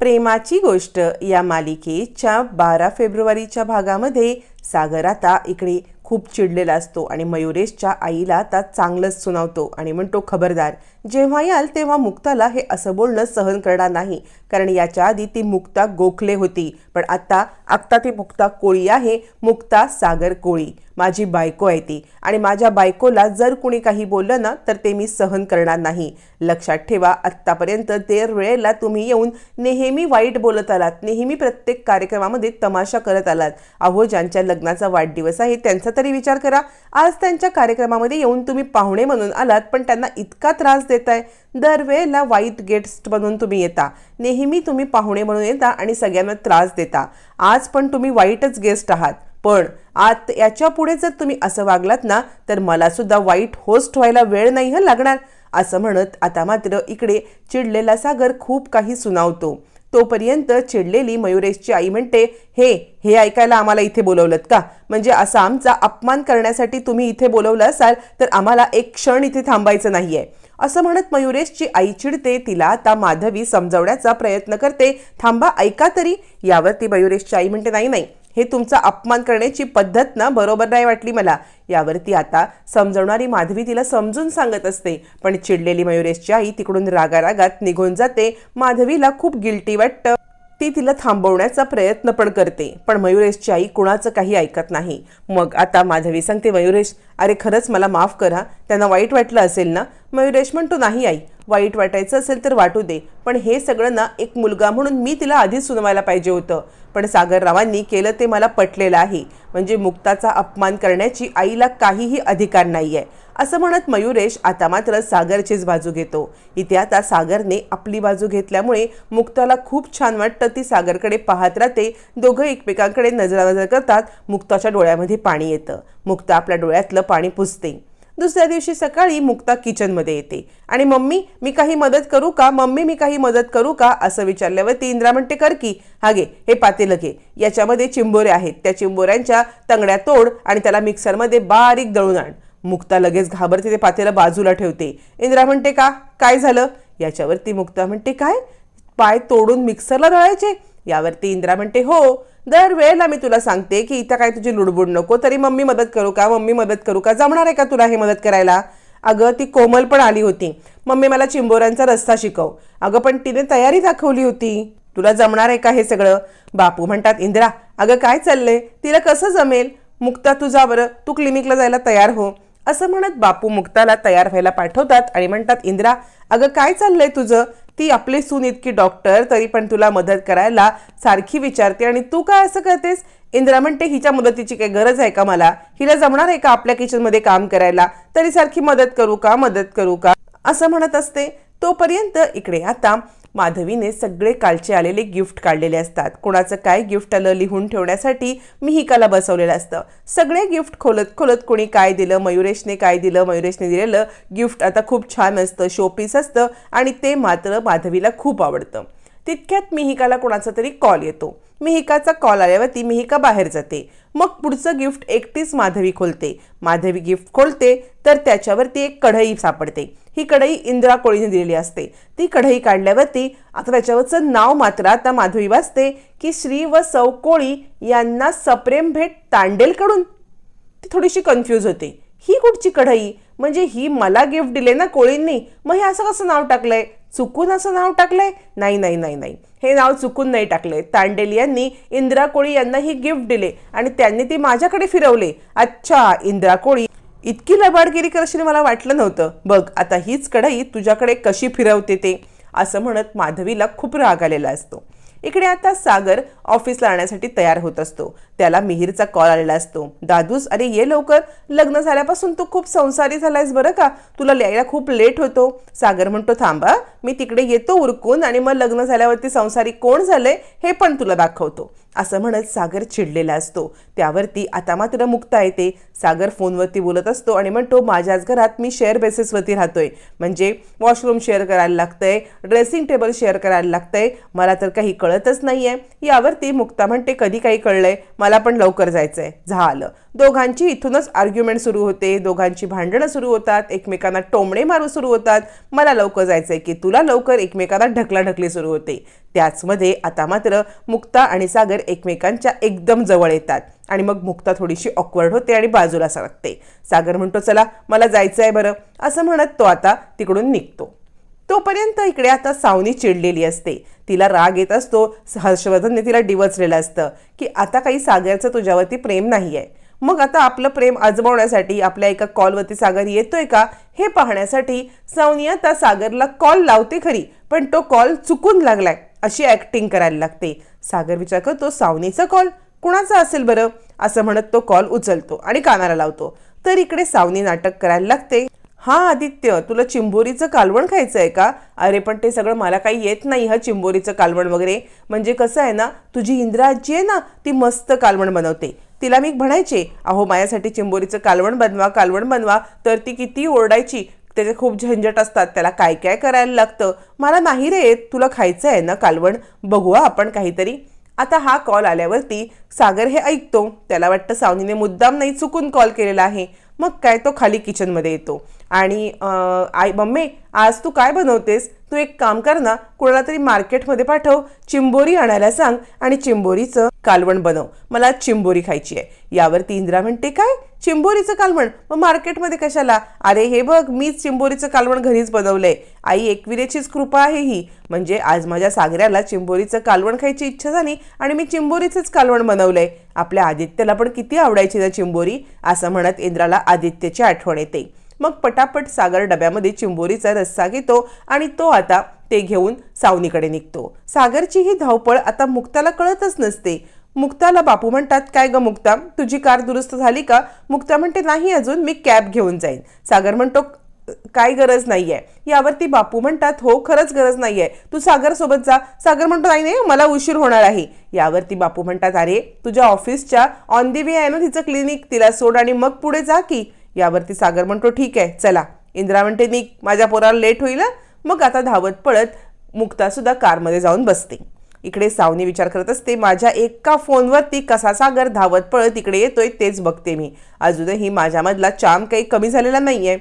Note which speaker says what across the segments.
Speaker 1: प्रेमाची गोष्ट या मालिकेच्या बारा फेब्रुवारीच्या भागामध्ये सागर आता इकडे खूप चिडलेला असतो आणि मयुरेशच्या आईला आता चांगलंच सुनावतो आणि म्हणतो खबरदार जेव्हा याल तेव्हा मुक्ताला हे असं बोलणं सहन करणार नाही. कारण याच्या आधी ती मुक्ता गोखले होती. पण आता आत्ता ती मुक्ता कोळी आहे मुक्ता सागर कोळी. माझी बायको आहे ती. आणि माझ्या बायकोला जर कुणी काही बोललं ना तर ते मी सहन करणार नाही. लक्षात ठेवा आत्तापर्यंत दर वेळेला तुम्ही येऊन नेहमी वाईट बोलत आलात. नेहमी प्रत्येक कार्यक्रमामध्ये तमाशा करत आलात. अहो ज्यांच्या लग्नाचा वाढदिवस आहे त्यांचा तरी विचार करा. आज त्यांच्या कार्यक्रमामध्ये येऊन तुम्ही पाहुणे म्हणून आलात पण त्यांना इतका त्रास देताय. दरवेळेला वाईट गेस्ट बनून तुम्ही येता. नेहमी तुम्ही पाहुणे म्हणून येता आणि सगळ्यांना त्रास देता. आज पण तुम्ही वाईटच गेस्ट आहात. पण आत याच्यापुढे जर तुम्ही असं वागलात ना तर मला सुद्धा वाईट होस्ट व्हायला वेळ नाही हं लागणार. असं म्हणत आता मात्र इकडे चिडलेला सागर खूप काही सुनावतो. तोपर्यंत चिडलेली मयुरेशची आई म्हणते हे हे ऐकायला आम्हाला इथे बोलवलं का? म्हणजे असा आमचा अपमान करण्यासाठी तुम्ही इथे बोलवलं असाल तर आम्हाला एक क्षण इथे थांबायचं नाहीये. असं म्हणत मयुरेशची आई चिडते तिला आता माधवी समजवण्याचा प्रयत्न करते. थांबा ऐका तरी. यावरती मयुरेशची आई म्हणते नाही नाही हे तुमचा अपमान करण्याची पद्धत ना बरोबर नाही वाटली मला. यावरती आता समजवणारी माधवी तिला समजून सांगत असते. पण चिडलेली मयुरेशची आई तिकडून रागारागात निघून जाते. माधवीला खूप गिल्टी वाटतं. ती तिला थांबवण्याचा प्रयत्न पण करते. पण मयुरेशची आई कुणाचं काही ऐकत नाही. मग आता माधवी सांगते मयुरेश अरे खरंच मला माफ करा. त्यांना वाईट वाटलं असेल ना? मयुरेश म्हणतो नाही आई. वाईट वाटायचं असेल तर वाटू दे. पण हे सगळं ना एक मुलगा म्हणून मी तिला आधीच सुनवायला पाहिजे होतं. पण सागररावांनी केलं ते मला पटलेलं आहे. म्हणजे मुक्ताचा अपमान करण्याची आईला काहीही अधिकार नाही आहे असं म्हणत मयुरेश आता मात्र सागरचीच बाजू घेतो. इथे आता सागरने आपली बाजू घेतल्यामुळे मुक्ताला खूप छान वाटतं ती सागरकडे पाहत राहते. दोघं एकमेकांकडे नजरानजर करतात. मुक्ताच्या डोळ्यामध्ये पाणी येतं. मुक्ता आपल्या डोळ्यातलं पाणी पुसते. दुसऱ्या दिवशी सकाळी मुक्ता किचनमध्ये येते. आणि मम्मी मी काही मदत करू का? मम्मी मी काही मदत करू का? असं विचारल्यावर ती इंद्रा म्हणते कर की. हा घे हे पातेलं घे. याच्यामध्ये चिंबोरे आहेत. त्या चिंबोऱ्यांच्या तंगड्या तोड आणि त्याला मिक्सरमध्ये बारीक दळून आण. मुक्ता लगेच घाबरते ते पातेलं बाजूला ठेवते. इंद्रा म्हणते का? काय झालं? याच्यावरती मुक्ता म्हणते काय? पाय तोडून मिक्सरला दळायचे? यावरती इंद्रा म्हणते हो दर वेळेला मी तुला सांगते की इथं काय तुझी लुडबुड नको. तरी मम्मी मदत करू का? मम्मी मदत करू का? जमणार आहे का तुला हे मदत करायला? अगं ती कोमल पण आली होती. मम्मी मला चिंबोऱ्यांचा रस्ता शिकव. अगं पण तिने तयारी दाखवली होती. तुला जमणार आहे का हे सगळं? बापू म्हणतात इंद्रा अगं काय चाललंय? तिला कसं जमेल? मुक्ता तुझा बरं. तू क्लिनिकला जायला तयार हो. असं म्हणत बापू मुक्ताला तयार व्हायला पाठवतात आणि म्हणतात इंद्रा अगं काय चाललंय तुझं? ती आपली सून इतकी डॉक्टर तरी पण तुला मदत करायला सारखी विचारते. आणि तू काय असं करतेस? इंद्रा म्हणते हिच्या मदतीची काही गरज आहे का मला? हिला जमणार आहे का आपल्या किचनमध्ये काम करायला? तरी सारखी मदत करू का? मदत करू का? असं म्हणत असते. तोपर्यंत इकडे आता माधवीने सगळे कालचे आलेले गिफ्ट काढलेले असतात. कोणाचं काय गिफ्ट आलं लिहून ठेवण्यासाठी मिहिकाला बसवलेलं असतं. सगळे गिफ्ट खोलत खोलत कोणी काय दिलं मयुरेशने काय दिलं मयुरेशने दिलेलं गिफ्ट आता खूप छान असतं शोपीस असतं आणि ते मात्र माधवीला खूप आवडतं. तितक्यात मिहिकाला कोणाचा तरी कॉल येतो. मिहिकाचा कॉल आल्यावरती मिहिका बाहेर जाते. मग पुढचं गिफ्ट एकटीच माधवी खोलते. माधवी गिफ्ट खोलते तर त्याच्यावरती एक कढई सापडते. ही कढई इंदिरा कोळीने दिलेली असते. ती कढई काढल्यावरती आता त्याच्यावरचं नाव मात्र आता माधवी वाचते की श्री व सौ कोळी यांना सप्रेम भेट तांडेलकडून. ती थोडीशी कन्फ्यूज होते. ही कुठची कढई? म्हणजे ही मला गिफ्ट दिले ना कोळींनी मग हे असं कसं नाव टाकलंय? चुकून असं नाव टाकलंय? नाही नाही नाही नाही. हे नाव चुकून नाही टाकले तांडेल यांनी इंदिरा कोळी यांना ही गिफ्ट दिले आणि त्यांनी ती माझ्याकडे फिरवले. अच्छा इंदिरा कोळी इतकी लबाडगिरी करशील मला वाटलं नव्हतं. बघ आता हीच कढई तुझ्याकडे कशी फिरवते ते? असं म्हणत माधवीला खूप राग आलेला असतो. इकडे आता सागर ऑफिसला आणण्यासाठी तयार होत असतो. त्याला मिहीरचा कॉल आलेला असतो. दादूस अरे ये लवकर. लग्न झाल्यापासून तू खूप संसारी झालायस बरं का? तुला लिहायला खूप लेट होतो. सागर म्हणतो थांबा. मी तिकडे येतो उरकून आणि मग लग्न झाल्यावरती संसारी कोण झालंय हे पण तुला दाखवतो. असं म्हणत सागर चिडलेला असतो. त्यावरती आता मात्र मुक्ता येते. सागर फोनवरती बोलत असतो आणि म्हणतो माझ्याच घरात मी शेअर बेसिसवरती राहतोय. म्हणजे वॉशरूम शेअर करायला लागतंय ड्रेसिंग टेबल शेअर करायला लागतंय. मला तर काही कळतच नाहीये. यावरती मुक्ता म्हणते कधी काही कळलंय. मला पण लवकर जायचंय. झालं. दोघांची इथूनच आर्ग्युमेंट सुरू होते. दोघांची भांडणं सुरू होतात. एकमेकांना टोमणे मारू सुरू होतात. मला लवकर जायचंय की तुला लवकर? एकमेकांना ढकलाढकली सुरू होते. त्याचमध्ये आता मात्र मुक्ता आणि सागर एकमेकांच्या एकदम जवळ येतात. आणि मग मुक्ता थोडीशी ऑकवर्ड होते आणि बाजूला सरकते. सागर म्हणतो चला मला जायचं आहे बरं. असं म्हणत तो आता तिकडून निघतो. तोपर्यंत इकडे आता सावनी चिडलेली असते. तिला राग येत असतो हर्षवर्धनने तिला डिवचलेलं असतं की आता काही सागरचं तुझ्यावरती प्रेम नाही आहे मग आता आपलं प्रेम आजमावण्यासाठी आपल्या एका कॉलवरती सागर येतोय का हे पाहण्यासाठी सावनी आता सागरला कॉल लावते खरी पण तो कॉल चुकून लागलाय. अशी ॲक्टिंग करायला लागते. सागर विचार करतो सावनीचा कॉल कुणाचा असेल बरं? असं म्हणत तो कॉल उचलतो आणि कानाला लावतो. तर इकडे सावनी नाटक करायला लागते. हा आदित्य तुला चिंबोरीचं कालवण खायचं आहे का? अरे पण ते सगळं मला काही येत नाही हा चिंबोरीचं कालवण वगैरे. म्हणजे कसं आहे ना तुझी इंद्रा आजी आहे ना ती मस्त कालवण बनवते. तिला मी म्हणायचे अहो माझ्यासाठी चिंबोरीचं कालवण बनवा कालवण बनवा. तर ती किती ओरडायची त्याचे खूप झंझट असतात त्याला काय काय करायला लागतं? मला नाही रे येत तुला खायचं आहे ना कालवण? बघूया आपण काहीतरी. आता हा कॉल आल्यावरती सागर हे ऐकतो. त्याला वाटतं सावनीने मुद्दाम नाही चुकून कॉल केलेला आहे. मग काय तो खाली किचनमध्ये येतो. आणि आई मम्मी आज तू काय बनवतेस? तू एक काम कर ना कोणाला तरी मार्केटमध्ये पाठव चिंबोरी आणायला सांग आणि चिंबोरीचं कालवण बनव. मला चिंबोरी खायची आहे. यावरती इंद्रा म्हणते काय? चिंबोरीचं कालवण? मग मार्केटमध्ये कशाला? अरे हे बघ मीच चिंबोरीचं कालवण घरीच बनवलंय. आई एकविरेचीच कृपा आहे ही. म्हणजे आज माझ्या सागऱ्याला चिंबोरीचं कालवण खायची इच्छा झाली आणि मी चिंबोरीचंच कालवण बनवलंय. आपल्या आदित्यला पण किती आवडायची ना चिंबोरी असं म्हणत इंद्राला आदित्यची आठवण येते. मग पटापट सागर डब्यामध्ये चिंबोरीचा रस्सा घेतो आणि तो आता ते घेऊन सावनीकडे निघतो. सागरची ही धावपळ आता मुक्ताला कळतच नसते. मुक्ताला बापू म्हणतात काय ग मुक्ता तुझी कार दुरुस्त झाली का? मुक्ता म्हणते नाही अजून मी कॅब घेऊन जाईन. सागर म्हणतो काय गरज नाहीये. यावरती बापू म्हणतात हो खरंच गरज नाही आहे तू सागर सोबत जा. सागर म्हणतो नाही नाही मला उशीर होणार आहे. यावरती बापू म्हणतात अरे तुझ्या ऑफिसच्या ऑन दी वे आहे ना तिचं क्लिनिक तिला सोड आणि मग पुढे जा की. यावरती सागर म्हणतो ठीक आहे चला. इंद्रा म्हणते निक माझ्या पोराला लेट होईल मग आता धावत पळत मुक्तासुद्धा कारमध्ये जाऊन बसते. इकडे सावनी विचार करत असते माझ्या एका फोनवरती कसा सागर धावत पळत इकडे येतोय तेच बघते मी. अजूनही माझ्यामधला चाम काही कमी झालेला नाही आहे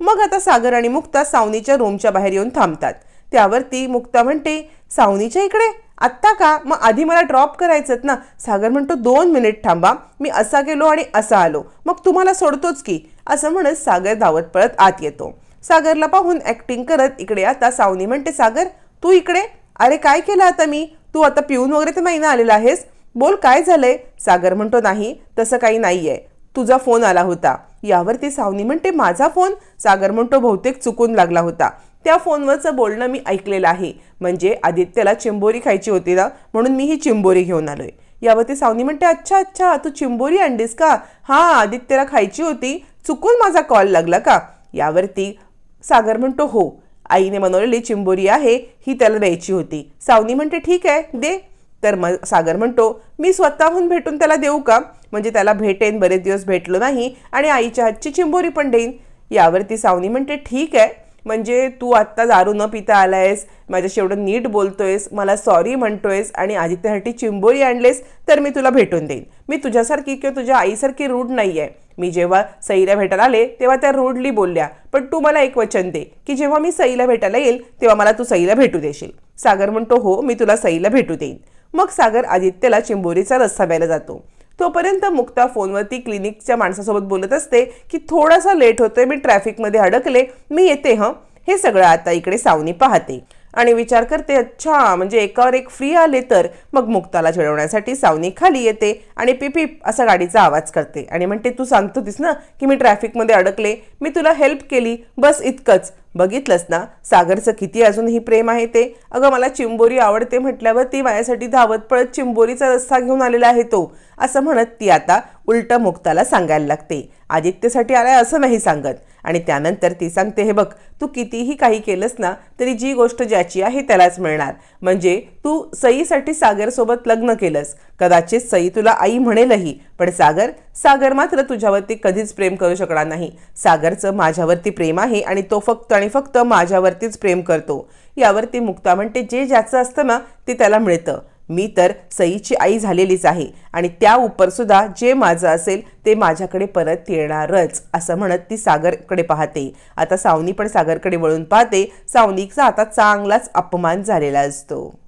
Speaker 1: मग आता सागर आणि मुक्ता सावनीच्या रूमच्या बाहेर येऊन थांबतात. त्यावरती मुक्ता म्हणते सावनीच्या इकडे? आत्ता का? मग आधी मला ड्रॉप करायचं ना. सागर म्हणतो दोन मिनिट थांबा. मी असा गेलो आणि असा आलो. मग तुम्हाला सोडतोच की. असं म्हणत सागर धावत पळत आत येतो. सागरला पाहून ऍक्टिंग करत इकडे आता. सावनी म्हणते सागर तू इकडे? अरे काय केलं आता मी? तू आता पिऊन वगैरे तर नाही ना आलेला आहेस. बोल काय झालंय? सागर म्हणतो नाही तसं काही नाहीये. तुझा फोन आला होता. यावरती सावनी म्हणते माझा फोन? सागर म्हणतो बहुतेक चुकून लागला होता. त्या फोनवरचं बोलणं मी ऐकलेलं आहे. म्हणजे आदित्यला चिंबोरी खायची होती ना म्हणून मी ही चिंबोरी घेऊन आलोय. यावरती सावनी म्हणते अच्छा अच्छा तू चिंबोरी आणलीस का? हां आदित्यला खायची होती. चुकून माझा कॉल लागला का? यावरती सागर म्हणतो हो. आईने बनवलेली चिंबोरी आहे ही त्याला द्यायची होती. सावनी म्हणते ठीक आहे दे. तर मग सागर म्हणतो मी स्वतःहून भेटून त्याला देऊ का? म्हणजे त्याला भेटेन बरेच दिवस भेटलो नाही आणि आईच्या हातची चिंबोरी पण देईन. यावरती सावनी म्हणते ठीक आहे. म्हणजे तू आत्ता दारू न पिता आलायस माझ्याशी एवढं नीट बोलतोयस मला सॉरी म्हणतोयस आणि आदित्यसाठी चिंबोरी आणलेस तर मी तुला भेटून देईन. मी तुझ्यासारखी किंवा तुझ्या आईसारखी रूढ नाही आहे मी जेव्हा सईला भेटायला आले तेव्हा त्या रूढली बोलल्या पण तू मला एक वचन दे की जेव्हा मी सईला भेटायला येईल तेव्हा मला तू सईला भेटू देशील. सागर म्हणतो हो मी तुला सईला भेटू देईन. मग सागर आदित्यला चिंबोरीचा रस्सा प्यायला जातो. तोपर्यंत मुक्ता फोनवरती क्लिनिकच्या माणसासोबत बोलत असते की थोडासा लेट होतोय मी ट्रॅफिकमध्ये अडकले मी येते हं? हे सगळं आता इकडे सावनी पाहते. आणि विचार करते अच्छा म्हणजे एकावर एक फ्री आले तर मग मुक्ताला चिडवण्यासाठी सावनी खाली येते आणि पिपीप असा गाडीचा आवाज करते. आणि म्हणते तू सांगतो तीस ना की मी ट्रॅफिकमध्ये अडकले मी तुला हेल्प केली बस इतकंच. बघितलंस ना? सागरचं किती अजूनही प्रेम आहे ते? अगं मला चिंबोरी आवडते म्हटल्यावर ती माझ्यासाठी धावत पळत चिंबोरीचा रस्ता घेऊन आलेला आहे तो असं म्हणत ती आता उलट मुक्ताला सांगायला लागते. आदित्यसाठी आलाय असं नाही सांगत. आणि त्यानंतर ती सांगते हे बघ तू कितीही काही केलंस ना तरी जी गोष्ट ज्याची आहे त्यालाच मिळणार. म्हणजे तू सईसाठी सागरसोबत लग्न केलंस. कदाचित सई तुला आई म्हणेलही पण सागर सागर मात्र तुझ्यावरती कधीच प्रेम करू शकणार नाही. सागरचं माझ्यावरती प्रेम आहे आणि तो फक्त आणि फक्त माझ्यावरतीच प्रेम करतो. यावरती मुक्ता म्हणते जे ज्याचं असतं ना ते त्याला मिळतं. मी तर सईची आई झालेलीच आहे आणि त्या उपरसुद्धा जे माझं असेल ते माझ्याकडे परत येणारच असं म्हणत ती सागरकडे पाहते. आता सावनी पण सागरकडे वळून पाहते. सावनीचा आता चांगलाच अपमान झालेला असतो.